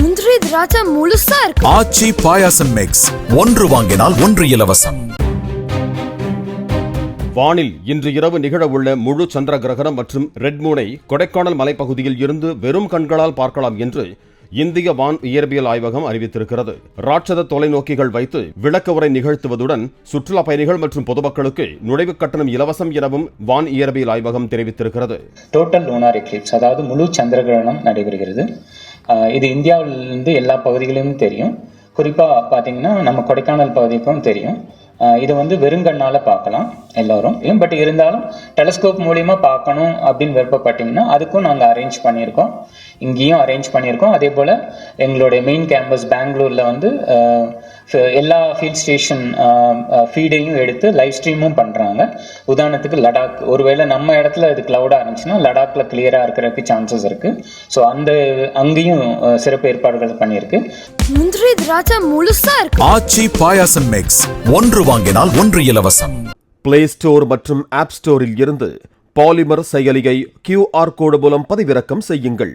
முந்திரி திராட்சை முழுசா இருக்கு. ஆச்சி பாயாசம் மிக்ஸ் ஒன்று வாங்கினால் ஒன்று இலவசம். வானில் இன்று இரவு நிகழவுள்ள முழு சந்திர கிரகணம் மற்றும் ரெட் மூனை கொடைக்கானல் மலைப்பகுதியில் இருந்து வெறும் கண்களால் பார்க்கலாம் என்று இந்திய வான் இயற்பியல் ஆய்வகம் அறிவித்திருக்கிறது. ராட்சத தொலைநோக்கிகள் வைத்து விளக்க உரை நிகழ்த்துவதுடன் சுற்றுலா பயணிகள் மற்றும் பொதுமக்களுக்கு நுழைவுக் கட்டணம் இலவசம் எனவும் வான் இயற்பியல் ஆய்வகம் தெரிவித்திருக்கிறது. டோட்டல் லூனார் எக்லிப்ஸ் அதாவது முழு சந்திரகிரகணம் நடைபெறுகிறது. இது இந்தியாவிலிருந்து எல்லா பகுதிகளிலும் தெரியும். குறிப்பாக பார்த்தீங்கன்னா நம்ம கொடைக்கானல் பகுதிக்கும் தெரியும். ஆஹ் இது வந்து வெறுங்கண்ணால் பார்க்கலாம் எல்லோரும். பட் இருந்தாலும் டெலஸ்கோப் மூலியமா பார்க்கணும் அப்படின்னு விருப்பப்பட்டீங்கன்னா அதுக்கும் நாங்கள் அரேஞ்ச் பண்ணியிருக்கோம். இங்கேயும் அரேஞ்ச் பண்ணியிருக்கோம். அதே போல் எங்களுடைய மெயின் கேம்பஸ் பெங்களூரில் வந்து எல்லா ஃபீல்ட் ஸ்டேஷன் ஃபீடையும் எடுத்து லைவ் ஸ்ட்ரீமும் பண்ணுறாங்க உதாரணத்துக்கு லடாக் ஒருவேளை நம்ம இடத்துல இது க்ளவுடாக இருந்துச்சுன்னா லடாக்ல கிளியராக இருக்கிறதுக்கு சான்சஸ் இருக்குது ஸோ அந்த அங்கேயும் சிறப்பு ஏற்பாடுகள் பண்ணியிருக்கு. முந்திரி திராட்சை முழுசா இருக்கு. ஆச்சி பாயாசம் மிக்ஸ் ஒன்று வாங்கினால் ஒன்று இலவசம். பிளே ஸ்டோர் மற்றும் ஆப் ஸ்டோரில் இருந்து பாலிமர் செயலியை கியூஆர் கோடு மூலம் பதிவிறக்கம் செய்யுங்கள்.